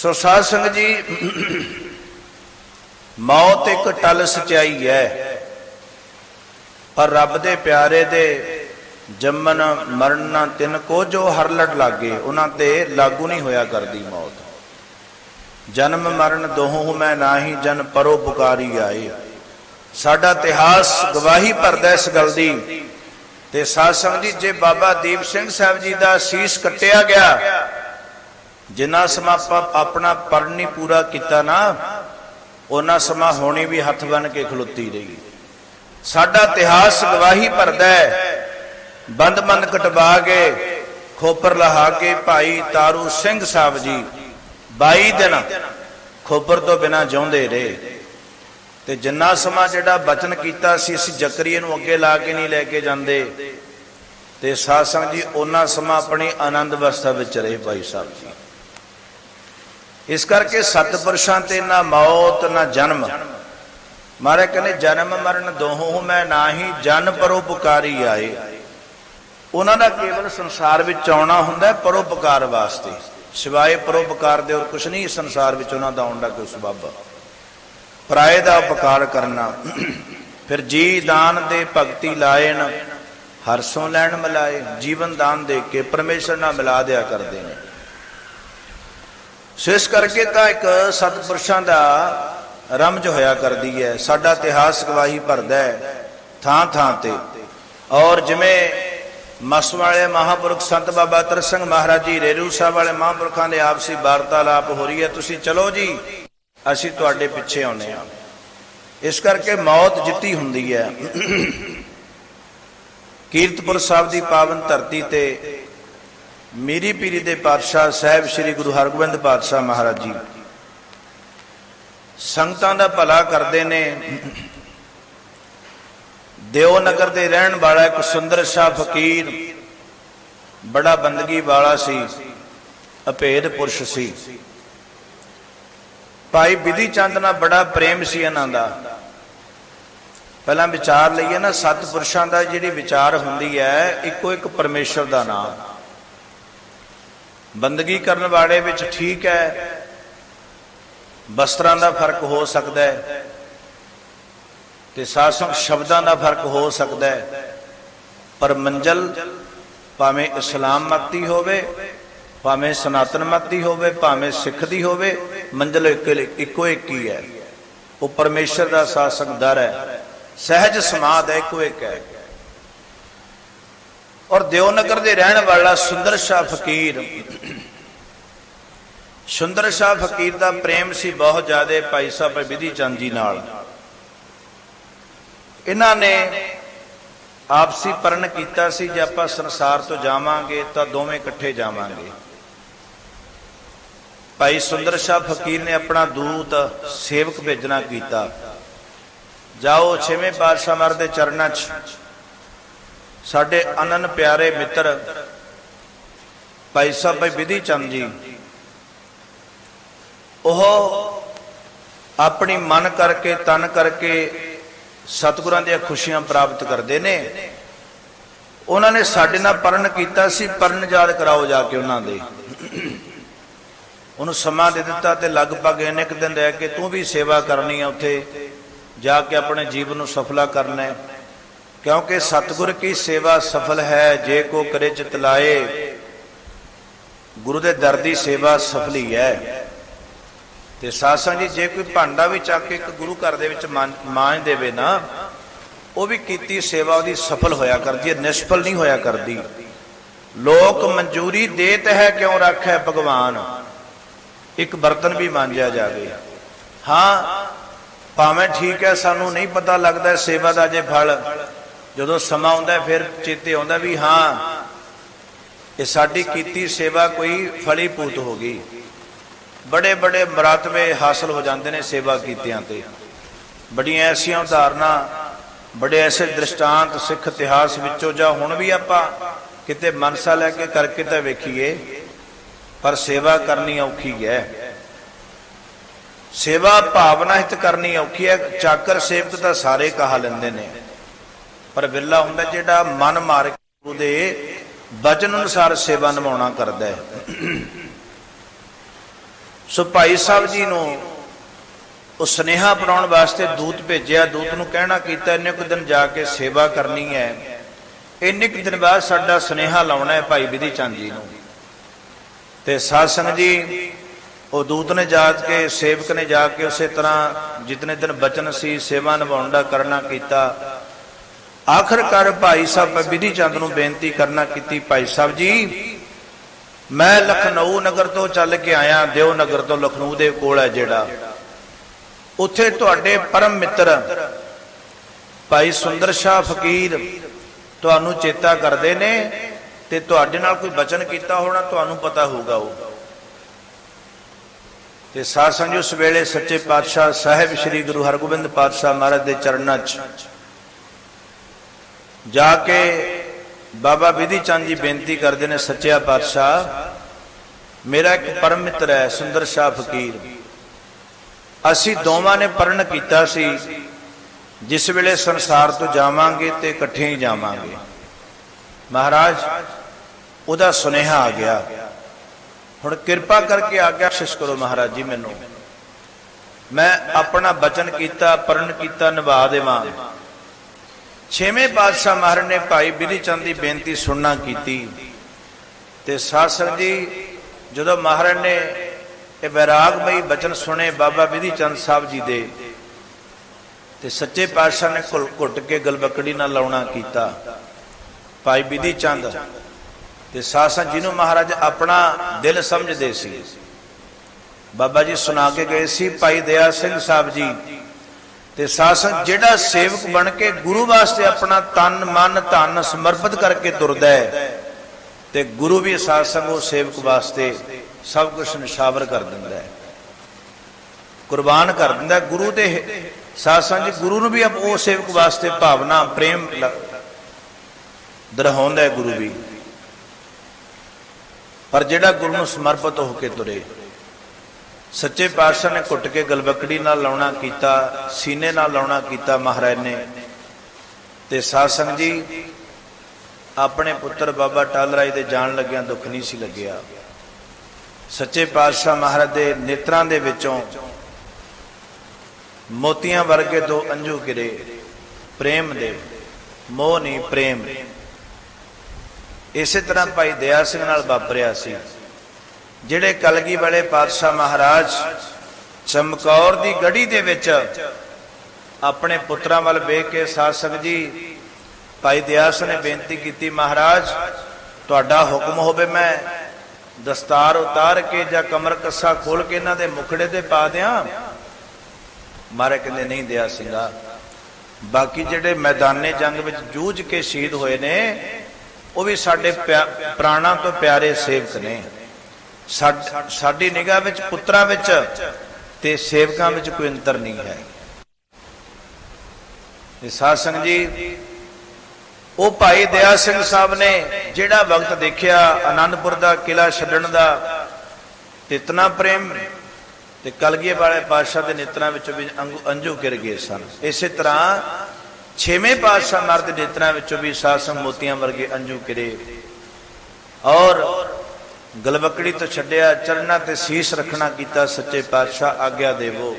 ਸੋ ਸਾਧ ਸੰਗਤ ਜੀ, ਮੌਤ ਇੱਕ ਟਲ ਸਚਾਈ ਹੈ। ਪਰ ਰੱਬ ਦੇ ਪਿਆਰੇ ਦੇ ਜੰਮਨ ਮਰਨ ਤਿੰਨ ਕੋ ਜੋ ਹਰ ਲੜ ਲਾਗੇ, ਉਹਨਾਂ ਤੇ ਲਾਗੂ ਨਹੀਂ ਹੋਇਆ ਕਰਦੀ ਮੌਤ। ਜਨਮ, ਮਰਨ ਦੋਹੋਂ ਮੈਂ ਨਾਹੀ, ਜਨ ਪਰੋ ਪੁਕਾਰੀ ਆਏ। ਸਾਡਾ ਇਤਿਹਾਸ ਗਵਾਹੀ ਭਰਦਾ ਇਸ ਗੱਲ ਦੀ। ਤੇ ਸਾਧ ਸੰਗਤ ਜੀ, ਜੇ ਬਾਬਾ ਦੀਪ ਸਿੰਘ ਸਾਹਿਬ ਜੀ ਦਾ ਸੀਸ ਕੱਟਿਆ ਗਿਆ ਜਿੰਨਾ ਸਮਾਂ ਆਪਾਂ ਆਪਣਾ ਪਰਨ ਨਹੀਂ ਪੂਰਾ ਕੀਤਾ ਨਾ ਉਹਨਾਂ ਸਮਾਂ ਹੋਣੀ ਵੀ ਹੱਥ ਬਨ ਕੇ ਖਲੋਤੀ ਰਹੀ। ਸਾਡਾ ਇਤਿਹਾਸ ਗਵਾਹੀ ਭਰਦਾ ਹੈ। ਬੰਦ ਬੰਦ ਕਟਵਾ ਕੇ, ਖੋਪਰ ਲਹਾ ਕੇ ਭਾਈ ਤਾਰੂ ਸਿੰਘ ਸਾਹਿਬ ਜੀ 22 ਦਿਨ ਖੋਪਰ ਤੋਂ ਬਿਨਾ ਜਿਉਂਦੇ ਰਹੇ। ਤੇ ਜਿੰਨਾ ਸਮਾਂ ਜਿਹੜਾ ਬਚਨ ਕੀਤਾ ਸੀ, ਅਸੀਂ ਜਕਰੀਏ ਨੂੰ ਅੱਗੇ ਲਾ ਕੇ ਨਹੀਂ ਲੈ ਕੇ ਜਾਂਦੇ। ਤੇ ਸਾਧ ਸੰਗਤ ਜੀ ਉਹਨਾਂ ਸਮਾਂ ਆਪਣੀ ਆਨੰਦ ਅਵਸਥਾ ਵਿੱਚ ਰਹੇ ਭਾਈ ਸਾਹਿਬ ਜੀ। ਇਸ ਕਰਕੇ ਸਤਪੁਰਸ਼ਾਂ ਤੇ ਨਾ ਮੌਤ, ਨਾ ਜਨਮ। ਮਾਰੇ ਕਹਿੰਦੇ, ਜਨਮ ਮਰਨ ਦੋਹੋਂ ਮੈਂ ਨਾਹੀ ਜਨ ਪਰਉਪਕਾਰੀ ਆਏ। ਉਹਨਾਂ ਦਾ ਕੇਵਲ ਸੰਸਾਰ ਵਿੱਚ ਆਉਣਾ ਹੁੰਦਾ ਪਰਉਪਕਾਰ ਵਾਸਤੇ। ਸਿਵਾਏ ਪਰਉਪਕਾਰ ਦੇ ਹੋਰ ਕੁਝ ਨਹੀਂ ਸੰਸਾਰ ਵਿੱਚ ਉਹਨਾਂ ਦਾ ਆਉਣ ਦਾ ਕੋਈ ਸਬਬ। ਪਰਾਏ ਦਾ ਉਪਕਾਰ ਕਰਨਾ। ਫਿਰ ਜੀ ਦਾਨ ਦੇ ਭਗਤੀ ਲਾਇਨ ਹਰਸੋਂ ਲੈਣ ਮਿਲਾਏ। ਜੀਵਨ ਦਾਨ ਦੇ ਕੇ ਪਰਮੇਸ਼ਰ ਨਾਲ ਮਿਲਾ ਦਿਆ ਕਰਦੇ ਨੇ। ਸੋ ਇਸ ਕਰਕੇ ਤਾਂ ਇੱਕ ਸਤਪੁਰਸ਼ਾਂ ਦਾ ਰਮਜ ਹੋਇਆ ਕਰਦੀ ਹੈ, ਸਾਡਾ ਇਤਿਹਾਸ ਗਵਾਹੀ ਭਰਦਾ ਹੈ, ਥਾਂ ਥਾਂ ਤੇ। ਔਰ ਜਿਵੇਂ ਮਸ ਵਾਲੇ ਮਹਾਪੁਰਖ ਸੰਤ ਬਾਬਾ ਤਰ ਸਿੰਘ ਮਹਾਰਾਜ ਜੀ, ਰੇਰੂ ਸਾਹਿਬ ਵਾਲੇ ਮਹਾਪੁਰਖਾਂ ਦੇ ਆਪਸੀ ਵਾਰਤਾਲਾਪ ਹੋ ਰਹੀ ਹੈ, ਤੁਸੀਂ ਚਲੋ ਜੀ, ਅਸੀਂ ਤੁਹਾਡੇ ਪਿੱਛੇ ਆਉਨੇ ਆ ਇਸ ਕਰਕੇ ਮੌਤ ਜਿੱਤੀ ਹੁੰਦੀ ਹੈ। ਕੀਰਤਪੁਰ ਸਾਹਿਬ ਦੀ ਪਾਵਨ ਧਰਤੀ ਤੇ ਮੇਰੀ ਪੀਰੀ ਦੇ ਪਾਤਸ਼ਾਹ ਸਾਹਿਬ ਸ੍ਰੀ ਗੁਰੂ ਹਰਗੋਬਿੰਦ ਪਾਤਸ਼ਾਹ ਮਹਾਰਾਜ ਜੀ। ਸੰਗਤਾਂ ਦਾ ਭਲਾ ਕਰਦੇ ਨੇ। ਦਿਓ ਨਗਰ ਦੇ ਰਹਿਣ ਵਾਲਾ ਇੱਕ ਸੁੰਦਰ ਸ਼ਾਹ ਫਕੀਰ, ਬੜਾ ਬੰਦਗੀ ਵਾਲਾ ਸੀ, ਅਭੇਦ ਪੁਰਸ਼ ਸੀ। ਭਾਈ ਵਿਧੀ ਚੰਦ ਨਾਲ ਬੜਾ ਪ੍ਰੇਮ ਸੀ ਇਹਨਾਂ ਦਾ। ਪਹਿਲਾਂ ਵਿਚਾਰ ਲਈਏ ਨਾ, ਸੱਤ ਪੁਰਸ਼ਾਂ ਦਾ ਜਿਹੜੀ ਵਿਚਾਰ ਹੁੰਦੀ ਹੈ, ਇੱਕੋ ਇੱਕ ਪਰਮੇਸ਼ਰ ਦਾ ਨਾਮ। ਬੰਦਗੀ ਕਰਨ ਵਾਲੇ ਵਿੱਚ ਠੀਕ ਹੈ, ਬਸਤਰਾਂ ਦਾ ਫ਼ਰਕ ਹੋ ਸਕਦਾ ਹੈ ਤੇ ਸਾਸੰਗ ਸ਼ਬਦਾਂ ਦਾ ਫ਼ਰਕ ਹੋ ਸਕਦਾ ਹੈ, ਪਰ ਮੰਜ਼ਲ ਭਾਵੇਂ ਇਸਲਾਮ ਮਤੀ ਹੋਵੇ, ਭਾਵੇਂ ਸਨਾਤਨ ਮਤੀ ਹੋਵੇ, ਭਾਵੇਂ ਸਿੱਖ ਦੀ ਹੋਵੇ, ਮੰਜ਼ਲ ਇੱਕੋ ਇੱਕ ਹੀ ਹੈ। ਉਹ ਪਰਮੇਸ਼ਰ ਦਾ ਸਾਸੰਗ ਦਰ ਹੈ, ਸਹਿਜ ਸਮਾਦ ਹੈ, ਇੱਕੋ ਇੱਕ ਹੈ। ਔਰ ਦਿਓਨਗਰ ਦੇ ਰਹਿਣ ਵਾਲਾ ਸੁੰਦਰ ਸ਼ਾਹ ਫਕੀਰ ਸੁੰਦਰ ਸ਼ਾਹ ਫਕੀਰ ਦਾ ਪ੍ਰੇਮ ਸੀ ਬਹੁਤ ਜ਼ਿਆਦਾ ਭਾਈ ਸਾਹਿਬ ਵਿਧੀ ਚੰਦ ਜੀ ਨਾਲ। ਇਹਨਾਂ ਨੇ ਆਪਸੀ ਪਰਨ ਕੀਤਾ ਸੀ, ਜੇ ਆਪਾਂ ਸੰਸਾਰ ਤੋਂ ਜਾਵਾਂਗੇ ਤਾਂ ਦੋਵੇਂ ਇਕੱਠੇ ਜਾਵਾਂਗੇ। ਭਾਈ ਸੁੰਦਰ ਸ਼ਾਹ ਫਕੀਰ ਨੇ ਆਪਣਾ ਦੂਤ, ਸੇਵਕ ਭੇਜਣਾ ਕੀਤਾ। ਜਾਓ, ਛੇਵੇਂ ਪਾਤਸ਼ਾਹ ਮਰ ਦੇ ਚਰਨਾਂ 'ਚ। ਸਾਡੇ ਅਨਨ ਪਿਆਰੇ ਮਿੱਤਰ, ਭਾਈ ਸਾਹਿਬ ਭਾਈ ਵਿਧੀ ਚੰਦ ਜੀ ਉਹ ਆਪਣੀ ਮਨ ਕਰਕੇ, ਤਨ ਕਰਕੇ ਸਤਿਗੁਰਾਂ ਦੀਆਂ ਖੁਸ਼ੀਆਂ ਪ੍ਰਾਪਤ ਕਰਦੇ ਨੇ। ਉਹਨਾਂ ਨੇ ਸਾਡੇ ਨਾਲ ਪਰਨ ਕੀਤਾ ਸੀ ਪਰਨ ਯਾਦ ਕਰਾਓ ਜਾ ਕੇ ਉਹਨਾਂ ਦੇ। ਉਹਨੂੰ ਸਮਾਂ ਦੇ ਦਿੱਤਾ ਤੇ ਲਗਭਗ ਇੰਨੇ ਕੁ ਦਿਨ ਰਹਿ ਕੇ ਤੂੰ ਵੀ ਸੇਵਾ ਕਰਨੀ ਆ ਉੱਥੇ, ਜਾ ਕੇ ਆਪਣੇ ਜੀਵਨ ਨੂੰ ਸਫਲਾ ਕਰਨਾ ਹੈ। ਕਿਉਂਕਿ ਸਤਿਗੁਰ ਕੀ ਸੇਵਾ ਸਫਲ ਹੈ, ਜੇ ਕੋ ਕਰੇ ਚਿਤ ਲਾਏ, ਗੁਰੂ ਦੇ ਦਰ ਦੀ ਸੇਵਾ ਸਫਲੀ ਹੈ। ਤੇ ਸਾਸਾਂ ਜੀ, ਜੇ ਕੋਈ ਭਾਂਡਾ ਵੀ ਚੱਕ ਕੇ ਇੱਕ ਗੁਰੂ ਘਰ ਦੇ ਵਿੱਚ ਮਾਂਜ ਦੇਵੇ ਨਾ, ਉਹ ਵੀ ਕੀਤੀ ਸੇਵਾ ਉਹਦੀ ਸਫਲ ਹੋਇਆ ਕਰਦੀ ਹੈ, ਨਿਸ਼ਫਲ ਨਹੀਂ ਹੋਇਆ ਕਰਦੀ। ਲੋਕ ਮਨਜ਼ੂਰੀ ਦੇਤ ਹੈ ਕਿਉਂ ਰੱਖੈ ਭਗਵਾਨ? ਇੱਕ ਬਰਤਨ ਵੀ ਮਾਂਜਿਆ ਜਾਵੇ। ਹਾਂ, ਭਾਵੇਂ ਠੀਕ ਹੈ, ਸਾਨੂੰ ਨਹੀਂ ਪਤਾ ਲੱਗਦਾ ਸੇਵਾ ਦਾ ਜੇ ਫਲ। ਜਦੋਂ ਸਮਾਂ ਆਉਂਦਾ ਫਿਰ ਚੇਤੇ ਆਉਂਦਾ ਵੀ ਹਾਂ, ਇਹ ਸਾਡੀ ਕੀਤੀ ਸੇਵਾ ਕੋਈ ਫਲੀ ਪੂਤ ਹੋ ਗਈ। ਬੜੇ ਬੜੇ ਮਰਤਬੇ ਹਾਸਲ ਹੋ ਜਾਂਦੇ ਨੇ ਸੇਵਾ ਕੀਤਿਆਂ ਤੇ। ਬੜੀਆਂ ਐਸੀਆਂ ਉਦਾਹਰਨਾਂ, ਬੜੇ ਐਸੇ ਦ੍ਰਿਸ਼ਟਾਂਤ ਸਿੱਖ ਇਤਿਹਾਸ ਵਿੱਚੋਂ ਜਾਂ ਹੁਣ ਵੀ ਆਪਾਂ ਕਿਤੇ ਮਨਸਾ ਲੈ ਕੇ ਕਰਕੇ ਤਾਂ ਵੇਖੀਏ, ਪਰ ਸੇਵਾ ਕਰਨੀ ਔਖੀ ਹੈ। ਸੇਵਾ ਭਾਵਨਾ ਹਿਤ ਕਰਨੀ ਔਖੀ ਹੈ, ਚਾਕਰ ਸੇਵਕ ਤਾਂ ਸਾਰੇ ਕਹਾ ਲੈਂਦੇ ਨੇ। ਪਰ ਬਿੱਲਾ ਹੁੰਦਾ ਜਿਹੜਾ ਮਨ ਮਾਰ ਕੇ ਉਹਦੇ ਵਚਨ ਅਨੁਸਾਰ ਸੇਵਾ ਨਿਭਾਉਣਾ ਕਰਦਾ ਹੈ। ਸੋ ਭਾਈ ਸਾਹਿਬ ਜੀ ਨੂੰ ਉਹ ਸਨੇਹਾ ਪਰਾਉਣ ਵਾਸਤੇ ਦੂਤ ਭੇਜਿਆ। ਦੂਤ ਨੂੰ ਕਹਿਣਾ ਕੀਤਾ, ਇੰਨੇ ਕੁ ਦਿਨ ਜਾ ਕੇ ਸੇਵਾ ਕਰਨੀ ਹੈ। ਇੰਨੇ ਕੁ ਦਿਨ ਬਾਅਦ ਸਾਡਾ ਸਨੇਹਾ ਲਾਉਣਾ ਹੈ ਭਾਈ ਵਿਧੀ ਚੰਦ ਜੀ ਨੂੰ। ਤੇ ਸਾਧ ਸੰਗਤ ਜੀ, ਉਹ ਦੂਤ ਨੇ ਜਾ ਕੇ, ਸੇਵਕ ਨੇ ਜਾ ਕੇ ਉਸੇ ਤਰ੍ਹਾਂ ਜਿਤਨੇ ਦਿਨ ਬਚਨ ਸੀ, ਸੇਵਾ ਨਿਭਾਉਣ ਦਾ ਕਰਨਾ ਕੀਤਾ। ਆਖਰਕਾਰ ਭਾਈ ਸਾਹਿਬ ਵਿਧੀ ਚੰਦ ਨੂੰ ਬੇਨਤੀ ਕਰਨਾ ਕੀਤੀ, ਭਾਈ ਸਾਹਿਬ ਜੀ ਮੈਂ ਲਖਨਊ ਨਗਰ ਤੋਂ ਚੱਲ ਕੇ ਆਇਆ, ਦਿਓ ਨਗਰ ਤੋਂ ਲਖਨਊ ਦੇ ਕੋਲ ਹੈ ਜਿਹੜਾ। ਉੱਥੇ ਤੁਹਾਡੇ ਪਰਮ ਮਿੱਤਰ ਭਾਈ ਸੁੰਦਰ ਸ਼ਾਹ ਫਕੀਰ ਤੁਹਾਨੂੰ ਚੇਤਾ ਕਰਦੇ ਨੇ ਤੇ ਤੁਹਾਡੇ ਨਾਲ ਕੋਈ ਬਚਨ ਕੀਤਾ ਹੋਣਾ ਤੁਹਾਨੂੰ ਪਤਾ ਹੋਊਗਾ ਉਹ। ਤੇ ਸਾਧ ਸੰਗਤ ਉਸ ਵੇਲੇ ਸੱਚੇ ਪਾਤਸ਼ਾਹ ਸਾਹਿਬ ਸ੍ਰੀ ਗੁਰੂ ਹਰਗੋਬਿੰਦ ਪਾਤਸ਼ਾਹ ਮਹਾਰਾਜ ਦੇ ਚਰਨਾਂ 'ਚ ਜਾ ਕੇ ਬਾਬਾ ਵਿਧੀ ਚੰਦ ਜੀ ਬੇਨਤੀ ਕਰਦੇ ਨੇ, ਸੱਚਿਆ ਪਾਤਸ਼ਾਹ, ਮੇਰਾ ਇੱਕ ਪਰਮ ਮਿੱਤਰ ਹੈ, ਸੁੰਦਰ ਸ਼ਾਹ ਫਕੀਰ। ਅਸੀਂ ਦੋਵਾਂ ਨੇ ਪਰਣ ਕੀਤਾ ਸੀ, ਜਿਸ ਵੇਲੇ ਸੰਸਾਰ ਤੋਂ ਜਾਵਾਂਗੇ ਤੇ ਇਕੱਠੇ ਹੀ ਜਾਵਾਂਗੇ। ਮਹਾਰਾਜ, ਉਹਦਾ ਸੁਨੇਹਾ ਆ ਗਿਆ। ਹੁਣ ਕਿਰਪਾ ਕਰਕੇ ਆਗਿਆ ਸ਼ਿਸ਼ ਕਰੋ ਮਹਾਰਾਜ ਜੀ ਮੈਨੂੰ। ਮੈਂ ਆਪਣਾ ਬਚਨ ਕੀਤਾ, ਪਰਣ ਕੀਤਾ, ਨਿਭਾ ਦੇਵਾਂ। ਛੇਵੇਂ ਪਾਤਸ਼ਾਹ ਮਹਾਰਾਜ ਨੇ ਭਾਈ ਬਿਧੀ ਚੰਦ ਦੀ ਬੇਨਤੀ ਸੁਣਨਾ ਕੀਤੀ। ਤੇ ਸਾਧ ਜੀ, ਜਦੋਂ ਮਹਾਰਾਜ ਨੇ ਇਹ ਵੈਰਾਗਮਈ ਬਚਨ ਸੁਣੇ ਬਾਬਾ ਬਿਧੀ ਚੰਦ ਸਾਹਿਬ ਜੀ ਦੇ, ਤੇ ਸੱਚੇ ਪਾਤਸ਼ਾਹ ਨੇ ਘੁਲ ਘੁੱਟ ਕੇ ਗਲਬਕੜੀ ਨਾਲ ਲਾਉਣਾ ਕੀਤਾ, ਭਾਈ ਬਿਧੀ ਚੰਦ। ਤੇ ਸਾਧ ਸੰਗਤ ਜਿਹਨੂੰ ਮਹਾਰਾਜ ਆਪਣਾ ਦਿਲ ਸਮਝਦੇ ਸੀ। ਬਾਬਾ ਜੀ ਸੁਣਾ ਕੇ ਗਏ ਸੀ, ਭਾਈ ਦਇਆ ਸਿੰਘ ਸਾਹਿਬ ਜੀ ਤੇ ਸਾਸਨ ਜਿਹੜਾ ਸੇਵਕ ਬਣ ਕੇ ਗੁਰੂ ਵਾਸਤੇ ਆਪਣਾ ਤਨ, ਮਨ, ਧਨ ਸਮਰਪਿਤ ਕਰਕੇ ਤੁਰਦਾ ਹੈ ਤੇ ਗੁਰੂ ਵੀ ਸਾਸੰਗ ਉਹ ਸੇਵਕ ਵਾਸਤੇ ਸਭ ਕੁਝ ਨਿਸ਼ਾਵਰ ਕਰ ਦਿੰਦਾ ਹੈ। ਕੁਰਬਾਨ ਕਰ ਦਿੰਦਾ ਗੁਰੂ ਦੇ ਸਾਸੰਗ ਜੀ, ਗੁਰੂ ਨੂੰ ਵੀ ਉਹ ਸੇਵਕ ਵਾਸਤੇ ਭਾਵਨਾ, ਪ੍ਰੇਮ ਦਰਹਾਉਂਦਾ ਹੈ ਗੁਰੂ ਵੀ। ਪਰ ਜਿਹੜਾ ਗੁਰੂ ਨੂੰ ਸਮਰਪਿਤ ਹੋ ਕੇ ਤੁਰੇ ਸੱਚੇ ਪਾਤਸ਼ਾਹ ਨੇ ਘੁੱਟ ਕੇ ਗਲਬਕੜੀ ਨਾਲ ਲਾਉਣਾ ਕੀਤਾ, ਸੀਨੇ ਨਾਲ ਲਾਉਣਾ ਕੀਤਾ ਮਹਾਰਾਜ ਨੇ। ਤੇ ਸਾਧ ਸੰਗਤ ਜੀ, ਆਪਣੇ ਪੁੱਤਰ ਬਾਬਾ ਟਾਲ ਰਾਏ ਦੇ ਜਾਣ ਲੱਗਿਆਂ ਦੁੱਖ ਨਹੀਂ ਸੀ ਲੱਗਿਆ। ਸੱਚੇ ਪਾਤਸ਼ਾਹ ਮਹਾਰਾਜ ਦੇ ਨੇਤਰਾਂ ਦੇ ਵਿੱਚੋਂ ਮੋਤੀਆਂ ਵਰਗੇ ਦੋ ਅੰਜੂ ਗਿਰੇ। ਪ੍ਰੇਮ ਦੇ, ਮੋਹ ਨਹੀਂ, ਪ੍ਰੇਮ। ਇਸੇ ਤਰ੍ਹਾਂ ਭਾਈ ਦਇਆ ਸਿੰਘ ਨਾਲ ਵਾਪਰਿਆ ਸੀ। ਜਿਹੜੇ ਕਲਗੀ ਵਾਲੇ ਪਾਤਸ਼ਾਹ ਮਹਾਰਾਜ ਚਮਕੌਰ ਦੀ ਗੜੀ ਦੇ ਵਿੱਚ ਆਪਣੇ ਪੁੱਤਰਾਂ ਵੱਲ ਵੇਖ ਕੇ ਸਾਧ ਜੀ, ਭਾਈ ਦਿਆਸ ਨੇ ਬੇਨਤੀ ਕੀਤੀ, ਮਹਾਰਾਜ, ਤੁਹਾਡਾ ਹੁਕਮ ਹੋਵੇ ਮੈਂ ਦਸਤਾਰ ਉਤਾਰ ਕੇ ਜਾਂ ਕਮਰ ਕੱਸਾ ਖੋਲ ਕੇ ਇਹਨਾਂ ਦੇ ਮੁਖੜੇ ਤੇ ਪਾ ਦਿਆਂ। ਮਾਰੇ ਕਹਿੰਦੇ, ਨਹੀਂ ਦਿਆ ਸਿੰਘਾ, ਬਾਕੀ ਜਿਹੜੇ ਮੈਦਾਨੇ ਜੰਗ ਵਿੱਚ ਜੂਝ ਕੇ ਸ਼ਹੀਦ ਹੋਏ ਨੇ, ਉਹ ਵੀ ਸਾਡੇ ਪਿਆ- ਪ੍ਰਾਣਾਂ ਤੋਂ ਪਿਆਰੇ ਸੇਵਕ ਨੇ। ਸਾਡ- ਸਾਡੀ ਨਿਗਾਹ ਵਿੱਚ, ਪੁੱਤਰਾਂ ਵਿੱਚ ਤੇ ਸੇਵਕਾਂ ਵਿੱਚ ਕੋਈ ਅੰਤਰ ਨਹੀਂ ਹੈ। ਇਹ ਸਾਧ ਸੰਗਤ ਜੀ, ਉਹ ਭਾਈ ਦਇਆ ਸਿੰਘ ਸਾਹਿਬ ਨੇ ਜਿਹੜਾ ਵਕਤ ਦੇਖਿਆ ਆਨੰਦਪੁਰ ਦਾ ਕਿਲਾ ਛੱਡਣ ਦਾ, ਤੇ ਇਤਨਾ ਪ੍ਰੇਮ ਤੇ ਕਲਗੀ ਵਾਲੇ ਪਾਤਸ਼ਾਹ ਦੇ ਨੇਤਰਾਂ ਵਿੱਚੋਂ ਵੀ ਅੰਗੂ- ਅੰਜੂ ਗਿਰ ਗਏ ਸਨ। ਇਸੇ ਤਰ੍ਹਾਂ ਛੇਵੇਂ ਪਾਤਸ਼ਾਹ ਮਰ ਨੇਤਰਾਂ ਵਿੱਚੋਂ ਵੀ ਸਾਸਮ ਮੋਤੀਆਂ ਵਰਗੇ ਅੰਜੂ ਗਿਰੇ ਔਰ ਗਲਵਕੜੀ ਤੋਂ ਛੱਡਿਆ, ਚਰਨਾ ਤੇ ਸੀਸ ਰੱਖਣਾ ਕੀਤਾ ਸੱਚੇ ਪਾਤਸ਼ਾਹ, ਆਗਿਆ ਦੇਵੋ।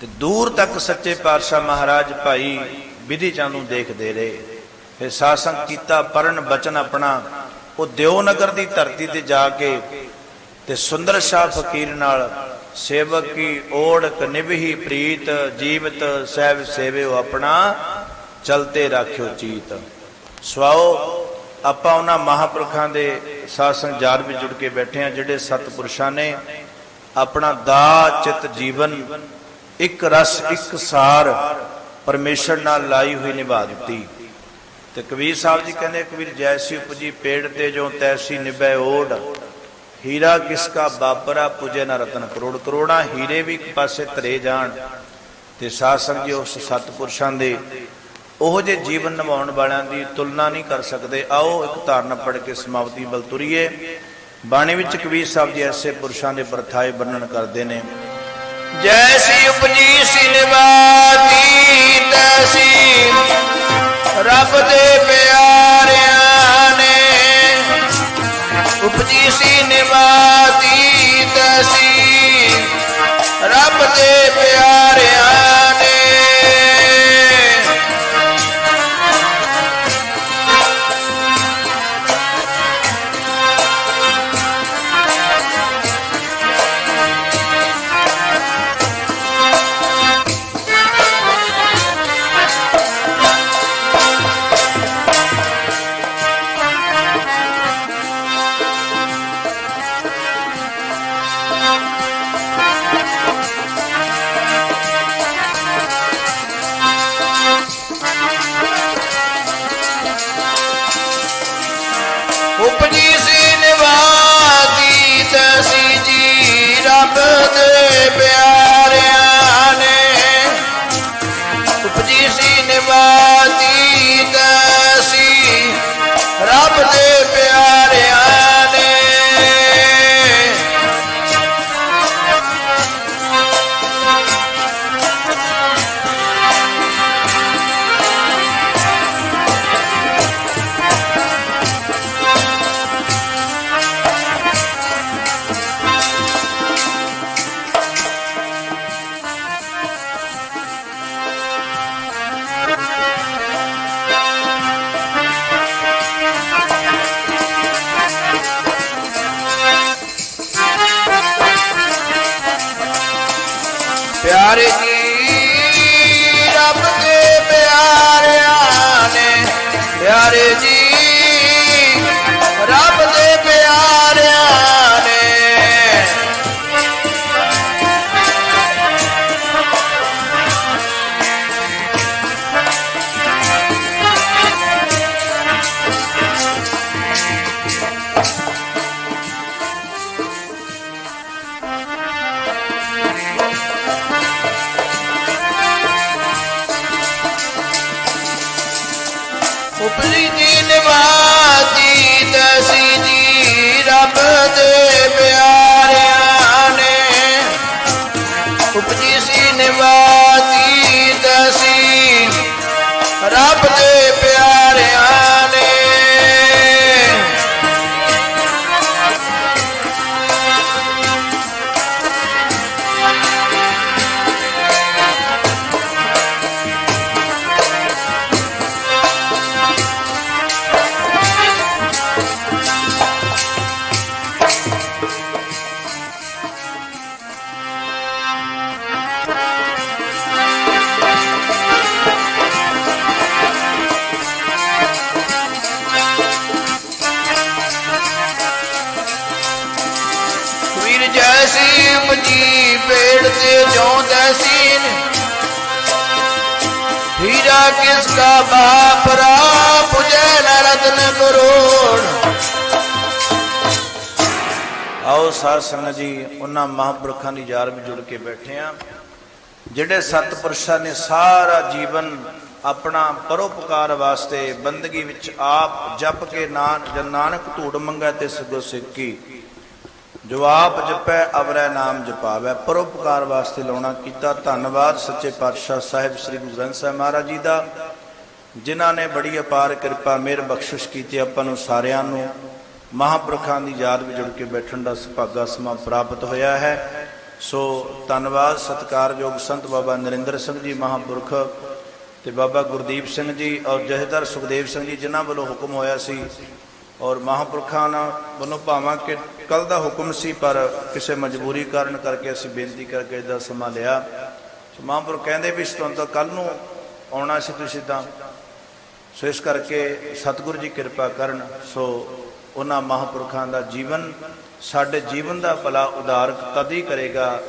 ਤੇ ਦੂਰ ਤੱਕ ਸੱਚੇ ਪਾਤਸ਼ਾਹ ਮਹਾਰਾਜ ਭਾਈ ਵਿਧੀ ਚੰਦ ਨੂੰ ਦੇਖਦੇ ਰਹੇ। ਫਿਰ ਸਾਸੰਗ ਕੀਤਾ ਪਰਨ ਬਚਨ ਆਪਣਾ, ਉਹ ਦਿਓ ਦੀ ਧਰਤੀ ਤੇ ਜਾ ਕੇ ਤੇ ਸੁੰਦਰ ਸ਼ਾਹ ਫਕੀਰ ਨਾਲ ਸੇਵਕ ਕੀ ਓੜਕ ਨਿਭਹੀ ਪ੍ਰੀਤ, ਜੀਵਤ ਸਹਿਬ ਸੇਵਿਓ ਆਪਣਾ, ਚਲਤੇ ਰਾਖਿਓ ਚੀਤ। ਸਵਾਓ, ਆਪਾਂ ਉਹਨਾਂ ਮਹਾਪੁਰਖਾਂ ਦੇ ਸਾਧ ਸੰਜਾਰ ਵਿੱਚ ਜੁੜ ਕੇ ਬੈਠੇ ਆ ਜਿਹੜੇ ਸਤਪੁਰਸ਼ਾਂ ਨੇ ਆਪਣਾ ਦਾ ਚਿਤ, ਜੀਵਨ ਇੱਕ ਰਸ, ਇੱਕ ਸਾਰ ਪਰਮੇਸ਼ਰ ਨਾਲ ਲਾਈ ਹੋਈ ਨਿਭਾ ਦਿੱਤੀ। ਤੇ ਕਬੀਰ ਸਾਹਿਬ ਜੀ ਕਹਿੰਦੇ, ਕਬੀਰ ਜੈਸੀ ਉਪਜੀ ਪੇੜ ਤੇ ਜੋ ਤੈਸੀ ਨਿਭੈ ਓੜ, ਹੀਰਾ ਕਿਸ ਕਾ ਬਾਪਰਾ ਪੁਜੇ ਨਾ ਰਤਨ ਕਰੋੜ, ਕਰੋੜਾਂ ਹੀਰੇ ਵੀ ਇੱਕ ਪਾਸੇ ਧਰੇ ਜਾਣ। ਤੇ ਸਾਧ ਸੰਗਤ ਜੀ ਉਸ ਸਤਪੁਰਸ਼ਾਂ ਦੇ ਉਹ ਜੇ ਜੀਵਨ ਨਿਭਾਉਣ ਵਾਲਿਆਂ ਦੀ ਤੁਲਨਾ ਨਹੀਂ ਕਰ ਸਕਦੇ। ਆਓ ਇੱਕ ਧਾਰਨਾ ਪੜ ਕੇ ਸਮਾਪਤੀ ਬਲ ਤੁਰੀਏ। ਬਾਣੀ ਵਿੱਚ ਕਬੀਰ ਸਾਹਿਬ ਜੀ ਐਸੇ ਪੁਰਸ਼ਾਂ ਦੇ ਪਰਥਾਏ ਵਰਣਨ ਕਰਦੇ ਨੇ, ਜੈਸੀ ਉਪਜੀ ਸੀ ਨਿਵਾਤੀ, ਤੈਸੀ ਰੱਬ ਦੇ ਪਿਆਰਿਆਂ ਸੇਵਾ ਦੀ ਦਾਸੀ ਰੱਬ ਦੇ ਪਿਆਰੇ ਜੀ ਰੱਬ ਦੇ ਪਿਆਰਿਆਂ ਨੇ ਪਿਆਰੇ ਜੀ ਹੀਰਾ ਕਿਸ ਕਾ ਬਾਪਰਾ ਪੁਜੈ ਨ ਰਤਨ ਕਰੋੜ। ਆਓ ਸਾਧ ਸੰਗਤ ਜੀ, ਉਹਨਾਂ ਮਹਾਂਪੁਰਖਾਂ ਦੀ ਯਾਰ ਵਿੱਚ ਜੁੜ ਕੇ ਬੈਠੇ ਆ। ਜਿਹੜੇ ਸਤਪੁਰਸ਼ਾਂ ਨੇ ਸਾਰਾ ਜੀਵਨ ਆਪਣਾ ਪਰਉਪਕਾਰ ਵਾਸਤੇ ਬੰਦਗੀ ਵਿੱਚ ਆਪ ਜਪ ਕੇ ਨਾਨਕ ਨਾਨਕ ਧੂੜ ਮੰਗੈ ਤੇ ਸਗੋ ਸਿੱਕੀ ਜੋ ਆਪ ਜਪੈ, ਅਵਰੈ ਨਾਮ ਜਪਾਵੈ। ਪਰਉਪਕਾਰ ਵਾਸਤੇ ਲਾਉਣਾ ਕੀਤਾ। ਧੰਨਵਾਦ ਸੱਚੇ ਪਾਤਸ਼ਾਹ ਸਾਹਿਬ ਸ੍ਰੀ ਗੁਰੂ ਗ੍ਰੰਥ ਸਾਹਿਬ ਮਹਾਰਾਜ ਜੀ ਦਾ, ਜਿਨ੍ਹਾਂ ਨੇ ਬੜੀ ਅਪਾਰ ਕਿਰਪਾ, ਮਿਹਰ ਬਖਸ਼ਿਸ਼ ਕੀਤੀ ਆਪਾਂ ਨੂੰ ਸਾਰਿਆਂ ਨੂੰ। ਮਹਾਂਪੁਰਖਾਂ ਦੀ ਯਾਦ ਵਿੱਚ ਜੁੜ ਕੇ ਬੈਠਣ ਦਾ ਸੁਭਾਗਾ ਸਮਾਂ ਪ੍ਰਾਪਤ ਹੋਇਆ ਹੈ। ਸੋ ਧੰਨਵਾਦ, ਸਤਿਕਾਰਯੋਗ ਸੰਤ ਬਾਬਾ ਨਰਿੰਦਰ ਸਿੰਘ ਜੀ, ਮਹਾਂਪੁਰਖ ਤੇ ਬਾਬਾ ਗੁਰਦੀਪ ਸਿੰਘ ਜੀ ਔਰ ਜਹੇਦਾਰ ਸੁਖਦੇਵ ਸਿੰਘ ਜੀ, ਜਿਨ੍ਹਾਂ ਵੱਲੋਂ ਹੁਕਮ ਹੋਇਆ ਸੀ। ਔਰ ਮਹਾਂਪੁਰਖਾਂ ਨਾਲ ਵੱਲੋਂ ਭਾਵਾਂ ਕਿ ਕੱਲ ਦਾ ਹੁਕਮ ਸੀ, ਪਰ ਕਿਸੇ ਮਜਬੂਰੀ ਕਾਰਨ ਕਰਕੇ ਅਸੀਂ ਬੇਨਤੀ ਕਰਕੇ ਇਹਦਾ ਸਮਾਂ ਲਿਆ। ਸੋ ਮਹਾਂਪੁਰਖ ਕਹਿੰਦੇ ਵੀ ਤੁਹਾਨੂੰ ਤਾਂ ਕੱਲ ਨੂੰ ਆਉਣਾ ਸੀ, ਤੁਸੀਂ ਤਾਂ ਸੋ ਇਸ ਕਰਕੇ ਸਤਿਗੁਰੂ ਜੀ ਕਿਰਪਾ ਕਰਨ, ਸੋ ਉਹਨਾਂ ਮਹਾਂਪੁਰਖਾਂ ਦਾ ਜੀਵਨ, ਸਾਡੇ ਜੀਵਨ ਦਾ ਭਲਾ ਉਦਾਰਕ ਤਦ ਹੀ ਕਰੇਗਾ।